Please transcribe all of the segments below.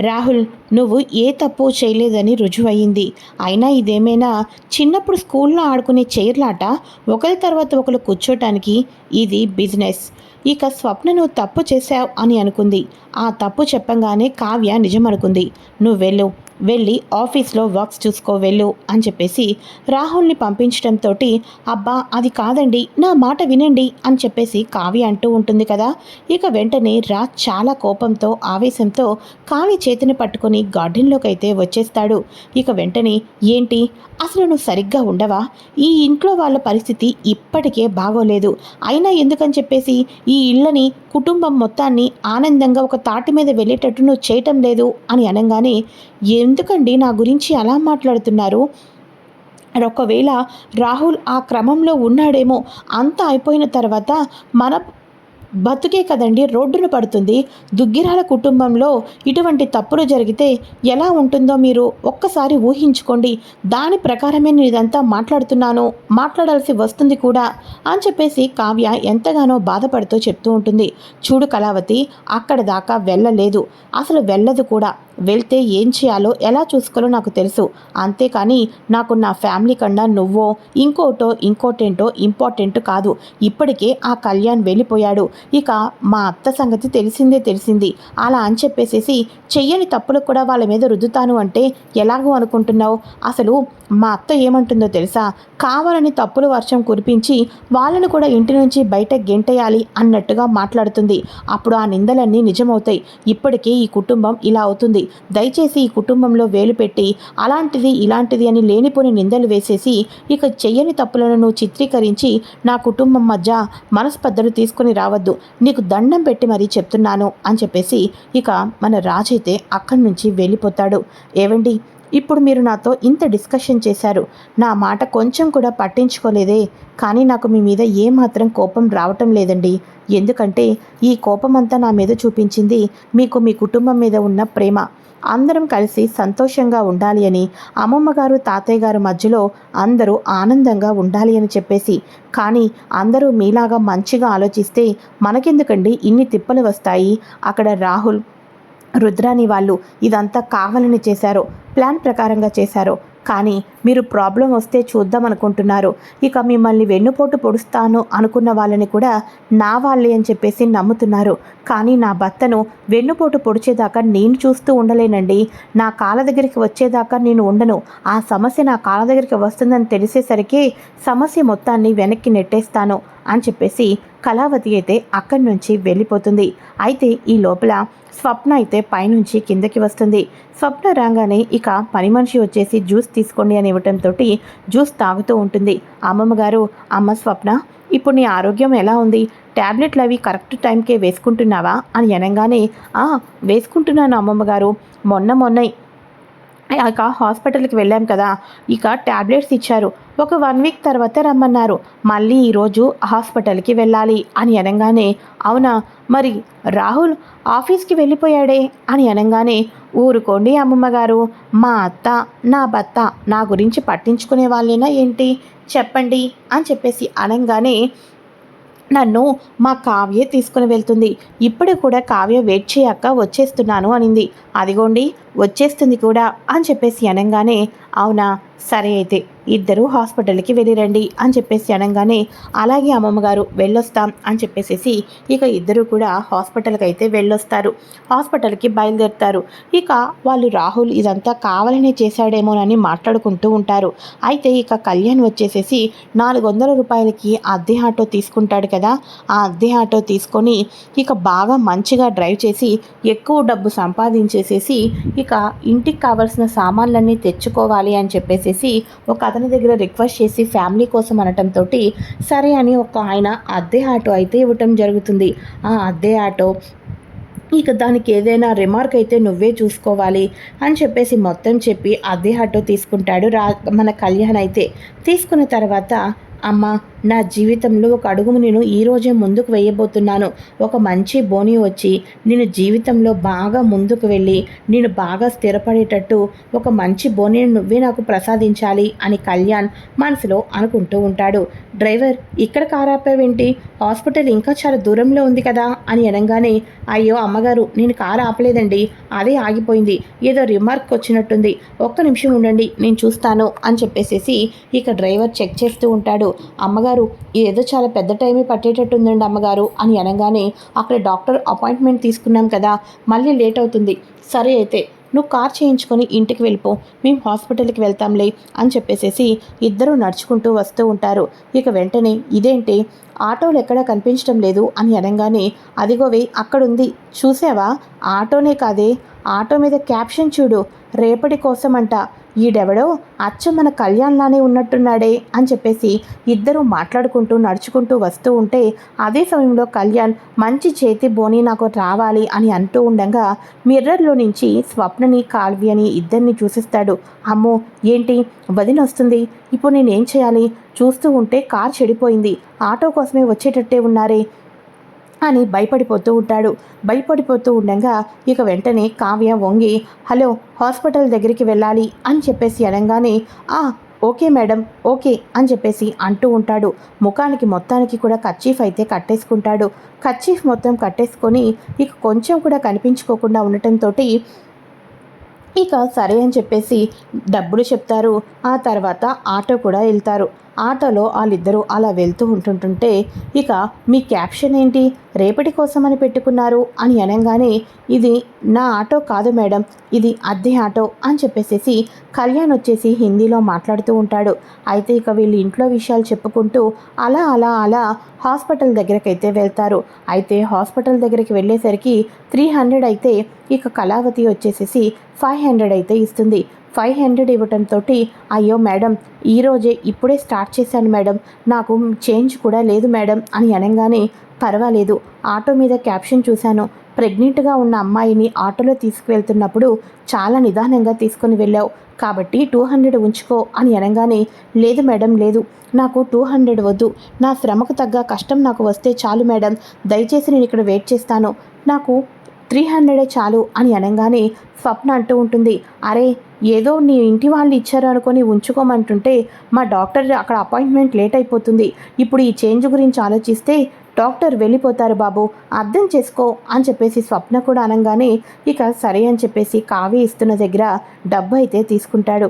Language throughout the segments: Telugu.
రాహుల్ నువ్వు ఏ తప్పు చేయలేదని రుజువయ్యింది. అయినా ఇదేమైనా చిన్నప్పుడు స్కూల్లో ఆడుకునే చైర్లాట? ఒకరి తర్వాత ఒకరు కూర్చోటానికి ఇది బిజినెస్. ఇక స్వప్న నువ్వు తప్పు చేశావు అని అనుకుంది. ఆ తప్పు చెప్పంగానే కావ్య నిజం అనుకుంది నువ్వు వెళ్ళు వెళ్ళి ఆఫీస్లో వర్క్స్ చూసుకో వెళ్ళు అని చెప్పేసి రాహుల్ని పంపించడంతో అబ్బా అది కాదండి నా మాట వినండి అని చెప్పేసి కావ్య అంటూ ఉంటుంది కదా. ఇక వెంటనే రాజ్ చాలా కోపంతో ఆవేశంతో కావ్య చేతిని పట్టుకొని గార్డెన్లోకి అయితే వచ్చేస్తాడు. ఇక వెంటనే ఏంటి అసలు నువ్వు సరిగ్గా ఉండవా? ఈ ఇంట్లో వాళ్ళ పరిస్థితి ఇప్పటికే బాగోలేదు. అయినా ఎందుకని చెప్పేసి ఈ ఇళ్ళని కుటుంబం మొత్తాన్ని ఆనందంగా ఒక తాటి మీద వెళ్ళేటట్టు నువ్వు చేయటం లేదు అని అనగానే ఎందుకండి నా గురించి అలా మాట్లాడుతున్నారు? ఒకవేళ రాహుల్ ఆ క్రమంలో ఉన్నాడేమో అంతా అయిపోయిన తర్వాత మన బతుకే కదండి రోడ్డున పడుతుంది. దుగ్గిరాల కుటుంబంలో ఇటువంటి తప్పులు జరిగితే ఎలా ఉంటుందో మీరు ఒక్కసారి ఊహించుకోండి. దాని ప్రకారమే నేను ఇదంతా మాట్లాడుతున్నాను మాట్లాడాల్సి వస్తుంది కూడా అని చెప్పేసి కావ్య ఎంతగానో బాధపడుతూ చెప్తూ ఉంటుంది. చూడు కళావతి అక్కడ దాకా వెళ్ళలేదు. అసలు వెళ్ళదు కూడా. వెళ్తే ఏం చేయాలో ఎలా చూసుకోవాలో నాకు తెలుసు. అంతేకాని నాకు నా ఫ్యామిలీ కన్నా నువ్వో ఇంకోటో ఇంకోటేంటో ఇంపార్టెంట్ కాదు. ఇప్పటికే ఆ కళ్యాణ్ వెళ్ళిపోయాడు. ఇక మా అత్త సంగతి తెలిసిందే తెలిసింది. అలా అని చెప్పేసేసి చెయ్యని తప్పులకు కూడా వాళ్ళ మీద రుద్దుతాను అంటే ఎలాగో అనుకుంటున్నావు? అసలు మా అత్త ఏమంటుందో తెలుసా? కావాలని తప్పులు వర్షం కురిపించి వాళ్ళను కూడా ఇంటి నుంచి బయట గెంటేయాలి అన్నట్టుగా మాట్లాడుతుంది. అప్పుడు ఆ నిందలన్నీ నిజమవుతాయి. ఇప్పటికే ఈ కుటుంబం ఇలా అవుతుంది. దయచేసి ఈ కుటుంబంలో వేలు పెట్టి అలాంటిది ఇలాంటిది అని లేనిపోని నిందలు వేసేసి ఇక చెయ్యని తప్పులను చిత్రీకరించి నా కుటుంబం మధ్య మనస్పర్ధలు తీసుకుని రావద్దు. నీకు దండం పెట్టి మరీ చెప్తున్నాను అని చెప్పేసి ఇక మన రాజైతే అక్కడి నుంచి వెళ్ళిపోతాడు. ఏవండి? ఇప్పుడు మీరు నాతో ఇంత డిస్కషన్ చేశారు. నా మాట కొంచెం కూడా పట్టించుకోలేదే. కానీ నాకు మీ మీద ఏమాత్రం కోపం రావటం లేదండి. ఎందుకంటే ఈ కోపం అంతా నా మీద చూపించింది మీకు మీ కుటుంబం మీద ఉన్న ప్రేమ. అందరం కలిసి సంతోషంగా ఉండాలి అని అమ్మమ్మ గారు తాతయ్య గారు మధ్యలో అందరూ ఆనందంగా ఉండాలి అని చెప్పేసి. కానీ అందరూ మీలాగా మంచిగా ఆలోచిస్తే మనకెందుకండి ఇన్ని తిప్పలు వస్తాయి? అక్కడ రాహుల్ రుద్రాని వాళ్ళు ఇదంతా కావాలని చేశారో. ప్లాన్ ప్రకారంగా చేశారో. కానీ మీరు ప్రాబ్లం వస్తే చూద్దాం అనుకుంటున్నారు. ఇక మిమ్మల్ని వెన్నుపోటు పొడుస్తాను అనుకున్న వాళ్ళని కూడా నా వాళ్ళే అని చెప్పేసి నమ్ముతున్నారు. కానీ నా భర్తను వెన్నుపోటు పొడిచేదాకా నేను చూస్తూ ఉండలేనండి. నా కాళ్ళ దగ్గరికి వచ్చేదాకా నేను ఉండను. ఆ సమస్య నా కాళ్ళ దగ్గరికి వస్తుందని తెలిసేసరికి సమస్య మొత్తాన్ని వెనక్కి నెట్టేస్తాను. అని చెప్పేసి కళావతి అయితే అక్కడి నుంచి వెళ్ళిపోతుంది. అయితే ఈ లోపల స్వప్న అయితే పైనుంచి కిందకి వస్తుంది. స్వప్న రాగానే ఇక పని మనిషి వచ్చేసి జ్యూస్ తీసుకోండి అని ఇవ్వటంతో జ్యూస్ తాగుతూ ఉంటుంది. అమ్మమ్మ గారు అమ్మ స్వప్న ఇప్పుడు నీ ఆరోగ్యం ఎలా ఉంది? ట్యాబ్లెట్లు అవి కరెక్ట్ టైంకే వేసుకుంటున్నావా? అని అనగానే వేసుకుంటున్నాను అమ్మమ్మ గారు. మొన్న మొన్న ఇక హాస్పిటల్కి వెళ్ళాం కదా. ఇక ట్యాబ్లెట్స్ ఇచ్చారు. ఒక వన్ వీక్ తర్వాత రమ్మన్నారు. మళ్ళీ ఈరోజు హాస్పిటల్కి వెళ్ళాలి అని అనగానే అవునా? మరి రాహుల్ ఆఫీస్కి వెళ్ళిపోయాడే అని అనగానే ఊరుకోండి అమ్మమ్మగారు. మా అత్త నా భర్త నా గురించి పట్టించుకునే వాళ్ళేనా ఏంటి? చెప్పండి అని చెప్పేసి అనగానే నన్ను మా కావ్య తీసుకుని వెళ్తుంది. ఇప్పుడు కూడా కావ్య వెయిట్ చేయక వచ్చేస్తున్నాను అనింది. అదిగోండి వచ్చేస్తుంది కూడా అని చెప్పేసి అనగానే అవునా? సరే అయితే ఇద్దరూ హాస్పిటల్కి వెళ్ళిరండి అని చెప్పేసి అనగానే అలాగే అమ్మమ్మగారు వెళ్ళొస్తాం అని చెప్పేసేసి ఇక ఇద్దరు కూడా హాస్పిటల్కి అయితే వెళ్ళొస్తారు. హాస్పిటల్కి బయలుదేరుతారు. ఇక వాళ్ళు రాహుల్ ఇదంతా కావాలనే చేశాడేమోనని మాట్లాడుకుంటూ ఉంటారు. అయితే ఇక కళ్యాణ్ వచ్చేసేసి నాలుగు వందల రూపాయలకి అద్దె ఆటో తీసుకుంటాడు కదా ఆ అద్దె ఆటో తీసుకొని ఇక బాగా మంచిగా డ్రైవ్ చేసి ఎక్కువ డబ్బు సంపాదించేసేసి ఇక ఇంటికి కావాల్సిన సామాన్లన్నీ తెచ్చుకోవాలి. అని చెప్పేసేసి ఒక అతని దగ్గర రిక్వెస్ట్ చేసి ఫ్యామిలీ కోసం అనటంతో సరే అని ఒక ఆయన అద్దె ఆటో అయితే ఇవ్వటం జరుగుతుంది. ఆ అద్దె ఆటో ఇక దానికి ఏదైనా రిమార్క్ అయితే నువ్వే చూసుకోవాలి అని చెప్పేసి మొత్తం చెప్పి అద్దె ఆటో తీసుకుంటాడు రా మన కళ్యాణ్ అయితే. తీసుకున్న తర్వాత అమ్మ నా జీవితంలో ఒక అడుగును నేను ఈరోజే ముందుకు వేయబోతున్నాను. ఒక మంచి బోని వచ్చి నేను జీవితంలో బాగా ముందుకు వెళ్ళి నేను బాగా స్థిరపడేటట్టు ఒక మంచి బోని నువ్వే నాకు ప్రసాదించాలి అని కళ్యాణ్ మనసులో అనుకుంటూ ఉంటాడు. డ్రైవర్ ఇక్కడ కారాపావేంటి హాస్పిటల్ ఇంకా చాలా దూరంలో ఉంది కదా అని అనగానే అయ్యో అమ్మగారు నేను కారు ఆపలేదండి. అదే ఆగిపోయింది. ఏదో రిమార్క్ వచ్చినట్టుంది. ఒక్క నిమిషం ఉండండి నేను చూస్తాను అని చెప్పేసేసి ఇక డ్రైవర్ చెక్ చేస్తూ ఉంటాడు. అమ్మగారు ఏదో చాలా పెద్ద టైమే పట్టేటట్టుందండి అమ్మగారు అని అనగానే అక్కడ డాక్టర్ అపాయింట్మెంట్ తీసుకున్నాం కదా మళ్ళీ లేట్ అవుతుంది. సరే అయితే నువ్వు కార్ చేయించుకొని ఇంటికి వెళ్ళిపో మేము హాస్పిటల్కి వెళ్తాంలే అని చెప్పేసేసి ఇద్దరు నడుచుకుంటూ వస్తూ ఉంటారు. ఇక వెంటనే ఇదేంటి? ఆటోలు ఎక్కడా కనిపించడం లేదు అని అనగానే అదిగోవే అక్కడుంది. చూసావా? ఆటోనే కాదే. ఆటో మీద క్యాప్షన్ చూడు రేపటి కోసమంట. ఈడెవడో? అచ్చ మన కళ్యాణ్లానే ఉన్నట్టున్నాడే అని చెప్పేసి ఇద్దరూ మాట్లాడుకుంటూ నడుచుకుంటూ వస్తూ ఉంటే అదే సమయంలో కళ్యాణ్ మంచి చేతి బోని నాకు రావాలి అని అంటూ ఉండగా మిర్రర్లో నుంచి స్వప్నని కావ్యని ఇద్దరిని చూసిస్తాడు. అమ్మో ఏంటి? వదిన వస్తుంది. ఇప్పుడు నేనేం చేయాలి? చూస్తూ ఉంటే కార్ చెడిపోయింది. ఆటో కోసమే వచ్చేటట్టే ఉన్నారే. అని భయపడిపోతూ ఉంటాడు. భయపడిపోతూ ఉండగా ఇక వెంటనే కావ్య వంగి హలో హాస్పిటల్ దగ్గరికి వెళ్ళాలి అని చెప్పేసి అనగానే ఆ ఓకే మేడం ఓకే అని చెప్పేసి అంటూ ఉంటాడు. ముఖానికి మొత్తానికి కూడా కచ్చీఫ్ అయితే కట్టేసుకుంటాడు. కచ్చీఫ్ మొత్తం కట్టేసుకొని ఇక కొంచెం కూడా కనిపించుకోకుండా ఉండటంతో ఇక సరే అని చెప్పేసి డబ్బులు చెప్తారు. ఆ తర్వాత ఆటో కూడా వెళ్తారు. ఆటోలో వాళ్ళిద్దరూ అలా వెళ్తూ ఉంటుంటుంటే ఇక మీ క్యాప్షన్ ఏంటి? రేపటి కోసమని పెట్టుకున్నారు అని అనగానే ఇది నా ఆటో కాదు మేడం ఇది అద్దె ఆటో అని చెప్పేసేసి కళ్యాణ్ వచ్చేసి హిందీలో మాట్లాడుతూ ఉంటాడు. అయితే ఇక వీళ్ళు ఇంట్లో విషయాలు చెప్పుకుంటూ అలా అలా అలా హాస్పిటల్ దగ్గరకైతే వెళ్తారు. అయితే హాస్పిటల్ దగ్గరికి వెళ్ళేసరికి త్రీ హండ్రెడ్ అయితే ఇక కళావతి వచ్చేసేసి ఫైవ్ హండ్రెడ్ అయితే ఇస్తుంది. ఫైవ్ హండ్రెడ్ ఇవ్వటంతో అయ్యో మేడం ఈరోజే ఇప్పుడే స్టార్ట్ చేశాను మేడం నాకు చేంజ్ కూడా లేదు మేడం అని అనగానే పర్వాలేదు ఆటో మీద క్యాప్షన్ చూశాను. ప్రెగ్నెంట్గా ఉన్న అమ్మాయిని ఆటోలో తీసుకువెళ్తున్నప్పుడు చాలా నిదానంగా తీసుకుని వెళ్ళావు కాబట్టి టూ హండ్రెడ్ ఉంచుకో అని అనగానే లేదు మేడం లేదు నాకు టూ హండ్రెడ్ వద్దు నా శ్రమకు తగ్గ కష్టం నాకు వస్తే చాలు మేడం దయచేసి నేను ఇక్కడ వెయిట్ చేస్తాను నాకు త్రీ హండ్రెడే చాలు అని అనగానే స్వప్న అంటూ ఉంటుంది. అరే ఏదో నీ ఇంటి వాళ్ళు ఇచ్చారు అనుకొని ఉంచుకోమంటుంటే మా డాక్టర్ అక్కడ అపాయింట్మెంట్ లేట్ అయిపోతుంది. ఇప్పుడు ఈ చేంజ్ గురించి ఆలోచిస్తే డాక్టర్ వెళ్ళిపోతారు బాబు అర్థం చేసుకో అని చెప్పేసి స్వప్న కూడా అనగానే ఇక సరే అని చెప్పేసి కావ్య ఇస్తున్న దగ్గర డబ్బు అయితే తీసుకుంటాడు.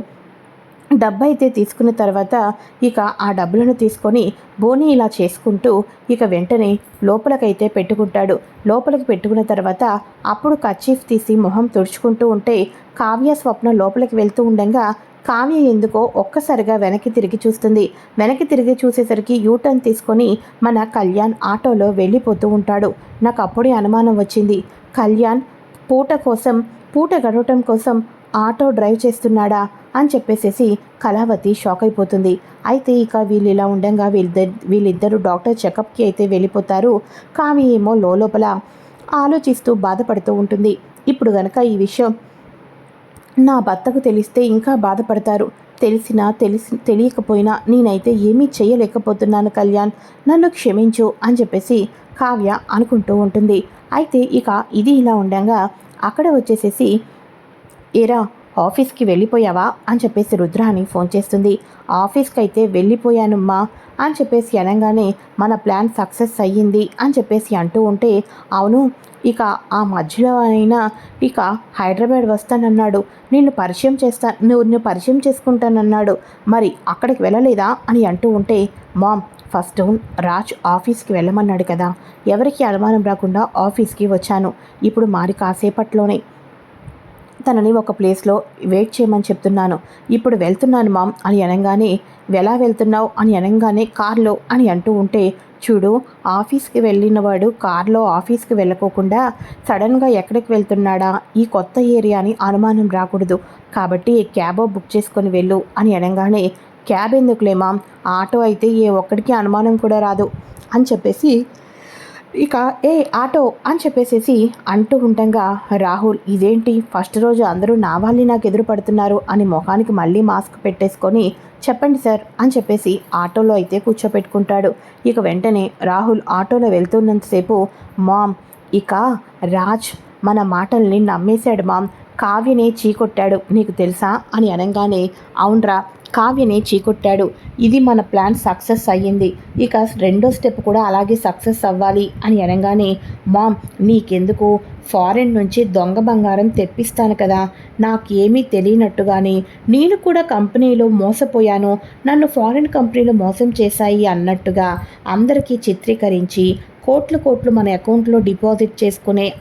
డబ్బు అయితే తీసుకున్న తర్వాత ఇక ఆ డబ్బులను తీసుకొని బోని ఇలా చేసుకుంటూ ఇక వెంటనే లోపలకైతే పెట్టుకుంటాడు. లోపలికి పెట్టుకున్న తర్వాత అప్పుడు కచ్చీఫ్ తీసి మొహం తుడుచుకుంటూ ఉంటే కావ్య స్వప్న లోపలికి వెళ్తూ ఉండగా కావ్య ఎందుకో ఒక్కసారిగా వెనక్కి తిరిగి చూస్తుంది. వెనక్కి తిరిగి చూసేసరికి యూటర్న్ తీసుకొని మన కళ్యాణ్ ఆటోలో వెళ్ళిపోతూ ఉంటాడు. నాకు అప్పుడే అనుమానం వచ్చింది. కళ్యాణ్ పూట కోసం పూట గడవటం కోసం ఆటో డ్రైవ్ చేస్తున్నాడా అని చెప్పేసేసి కళావతి షాక్ అయిపోతుంది. అయితే ఇక వీళ్ళు ఇలా ఉండగా వీళ్ళిద్దరు వీళ్ళిద్దరూ డాక్టర్ చెకప్కి అయితే వెళ్ళిపోతారు. కావి ఏమో లోపల ఆలోచిస్తూ బాధపడుతూ ఉంటుంది. ఇప్పుడు గనక ఈ విషయం నా భర్తకు తెలిస్తే ఇంకా బాధపడతారు. తెలిసినా తెలిసి తెలియకపోయినా నేనైతే ఏమీ చేయలేకపోతున్నాను కళ్యాణ్. నన్ను క్షమించు అని చెప్పేసి కావ్య అనుకుంటూ ఉంటుంది. అయితే ఇక ఇది ఇలా ఉండగా అక్కడ వచ్చేసేసి ఏరా ఆఫీస్కి వెళ్ళిపోయావా? అని చెప్పేసి రుద్రాని ఫోన్ చేస్తుంది. ఆఫీస్కి అయితే వెళ్ళిపోయానమ్మా అని చెప్పేసి అనగానే మన ప్లాన్ సక్సెస్ అయ్యింది అని చెప్పేసి అంటూ ఉంటే అవును ఇక ఆ మధ్యలో అయినా ఇక హైదరాబాద్ వస్తానన్నాడు. నిన్ను పరిచయం చేస్తా నువ్వు నిన్ను పరిచయం చేసుకుంటానన్నాడు. మరి అక్కడికి వెళ్ళలేదా? అని అంటూ ఉంటే మామ్ ఫస్ట్ రాజ్ ఆఫీస్కి వెళ్ళమన్నాడు కదా. ఎవరికి అనుమానం రాకుండా ఆఫీస్కి వచ్చాను. ఇప్పుడు మారి కాసేపట్లోనే. తనని ఒక ప్లేస్లో వెయిట్ చేయమని చెప్తున్నాను. ఇప్పుడు వెళ్తున్నాను మామ్ అని అనగానే ఎలా వెళ్తున్నావు? అని అనగానే కార్లో అని అంటూ ఉంటే చూడు ఆఫీస్కి వెళ్ళినవాడు కార్లో ఆఫీస్కి వెళ్ళకోకుండా సడన్గా ఎక్కడికి వెళ్తున్నాడా? ఈ కొత్త ఏరియాని అనుమానం రాకూడదు. కాబట్టి క్యాబో బుక్ చేసుకొని వెళ్ళు అని అనగానే క్యాబ్ ఎందుకులే మామ్? ఆటో అయితే ఏ ఒక్కడికి అనుమానం కూడా రాదు అని చెప్పేసి ఇక ఏ ఆటో అని చెప్పేసేసి అంటూ ఉండగా రాహుల్ ఇదేంటి? ఫస్ట్ రోజు అందరూ నా వాళ్ళే నాకు ఎదురు పడుతున్నారు అని ముఖానికి మళ్ళీ మాస్క్ పెట్టేసుకొని చెప్పండి సార్ అని చెప్పేసి ఆటోలో అయితే కూర్చోపెట్టుకుంటాడు. ఇక వెంటనే రాహుల్ ఆటోలో వెళ్తున్నంతసేపు మామ్ ఇక రాజ్ మన మాటల్ని నమ్మేశాడు మామ్ కావ్యనే చీకొట్టాడు నీకు తెలుసా? అని అనగానే అవునరా కావ్యని చీకొట్టాడు. ఇది మన ప్లాన్ సక్సెస్ అయ్యింది. ఇక రెండో స్టెప్ కూడా అలాగే సక్సెస్ అవ్వాలి అని అనగానే మామ్ నీకెందుకు? ఫారెన్ నుంచి దొంగ బంగారం తెప్పిస్తాను కదా. నాకేమీ తెలియనట్టుగానే నేను కూడా కంపెనీలో మోసపోయాను. నన్ను ఫారెన్ కంపెనీలు మోసం చేశాయి అన్నట్టుగా అందరికీ చిత్రీకరించి కోట్లు కోట్లు మన అకౌంట్లో డిపాజిట్ చేసుకునే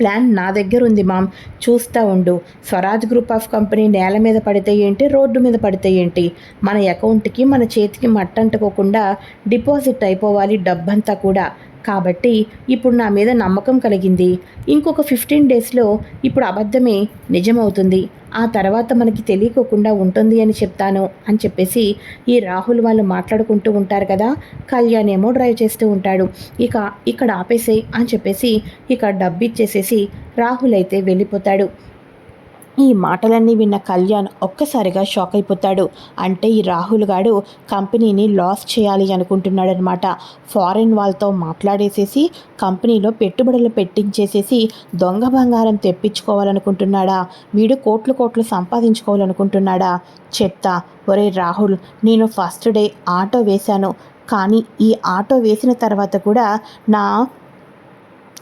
ప్లాన్ నా దగ్గర ఉంది మామ్. చూస్తూ ఉండు. స్వరాజ్ గ్రూప్ ఆఫ్ కంపెనీ నేల మీద పడితే ఏంటి రోడ్డు మీద పడితే ఏంటి? మన అకౌంట్కి మన చేతికి మట్టంటుకోకుండా డిపాజిట్ అయిపోవాలి డబ్బంతా కూడా. కాబట్టి ఇప్పుడు నా మీద నమ్మకం కలిగింది. ఇంకొక ఫిఫ్టీన్ డేస్లో ఇప్పుడు అబద్ధమే నిజమవుతుంది. ఆ తర్వాత మనకి తెలియకోకుండా ఉంటుంది అని చెప్తాను అని చెప్పేసి ఈ రాహుల్ వాళ్ళు మాట్లాడుకుంటూ ఉంటారు కదా కళ్యాణ్ ఏమో డ్రైవ్ చేస్తూ ఉంటాడు. ఇక ఇక్కడ ఆపేసే అని చెప్పేసి ఇక డబ్బు ఇచ్చేసేసి రాహుల్ అయితే వెళ్ళిపోతాడు. ఈ మాటలన్నీ విన్న కళ్యాణ్ ఒక్కసారిగా షాక్ అయిపోతాడు. అంటే ఈ రాహుల్ గాడు కంపెనీని లాస్ చేయాలి అనుకుంటున్నాడనమాట ఫారెన్ వాళ్ళతో మాట్లాడేసేసి కంపెనీలో పెట్టుబడులు పెట్టించేసేసి దొంగ బంగారం తెప్పించుకోవాలనుకుంటున్నాడా? వీడు కోట్లు కోట్లు సంపాదించుకోవాలనుకుంటున్నాడా? చెప్తా ఒరే రాహుల్ నేను ఫస్ట్ డే ఆటో వేశాను. కానీ ఈ ఆటో వేసిన తర్వాత కూడా నా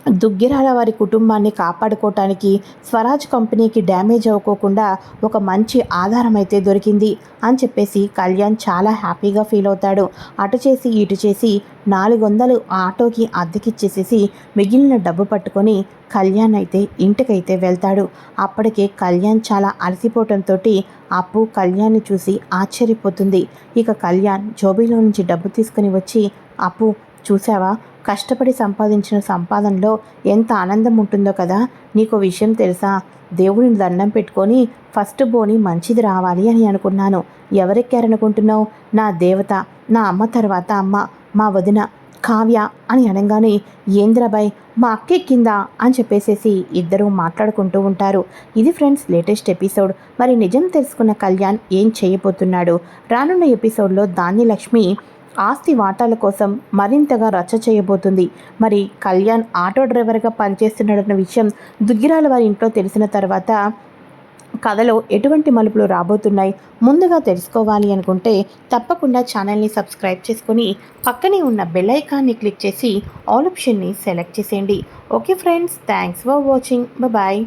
దుగ్గిరాల వారి కుటుంబాన్ని కాపాడుకోవటానికి స్వరాజ్ కంపెనీకి డ్యామేజ్ అవ్వకోకుండా ఒక మంచి ఆధారం అయితే దొరికింది అని చెప్పేసి కళ్యాణ్ చాలా హ్యాపీగా ఫీల్ అవుతాడు. అటు చేసి ఇటు చేసి నాలుగు వందలు ఆటోకి అద్దెకిచ్చేసేసి మిగిలిన డబ్బు పట్టుకొని కళ్యాణ్ అయితే ఇంటికైతే వెళ్తాడు. అప్పటికే కళ్యాణ్ చాలా అలసిపోవటంతో అప్పు కళ్యాణ్ని చూసి ఆశ్చర్యపోతుంది. ఇక కళ్యాణ్ జోబీలో నుంచి డబ్బు తీసుకుని వచ్చి అప్పు చూసావా కష్టపడి సంపాదించిన సంపాదనలో ఎంత ఆనందం ఉంటుందో కదా. నీకు విషయం తెలుసా? దేవుడిని దండం పెట్టుకొని ఫస్ట్ బోని మంచిది రావాలి అని అనుకున్నాను. ఎవరెక్కారనుకుంటున్నావు? నా దేవత నా అమ్మ తర్వాత అమ్మ మా వదిన కావ్య అని అనగానే ఏంద్రబాయ్ మా అక్కెక్కిందా? అని చెప్పేసేసి ఇద్దరూ మాట్లాడుకుంటూ ఉంటారు. ఇది ఫ్రెండ్స్ లేటెస్ట్ ఎపిసోడ్. మరి నిజం తెలుసుకున్న కళ్యాణ్ ఏం చేయబోతున్నాడు? రానున్న ఎపిసోడ్లో ధాన్యలక్ష్మి ఆస్తి వాటాల కోసం మరింతగా రచ్చ చేయబోతుంది. మరి కళ్యాణ్ ఆటో డ్రైవర్గా పనిచేస్తున్నాడన్న విషయం దుగ్గిరాల వారి ఇంట్లో తెలిసిన తర్వాత కథలో ఎటువంటి మలుపులు రాబోతున్నాయి ముందుగా తెలుసుకోవాలి అనుకుంటే తప్పకుండా ఛానల్ని సబ్స్క్రైబ్ చేసుకొని పక్కనే ఉన్న బెల్ ఐకాన్ని క్లిక్ చేసి ఆల్ ఆప్షన్ని సెలెక్ట్ చేసేయండి. Okay friends thanks for watching. Bye.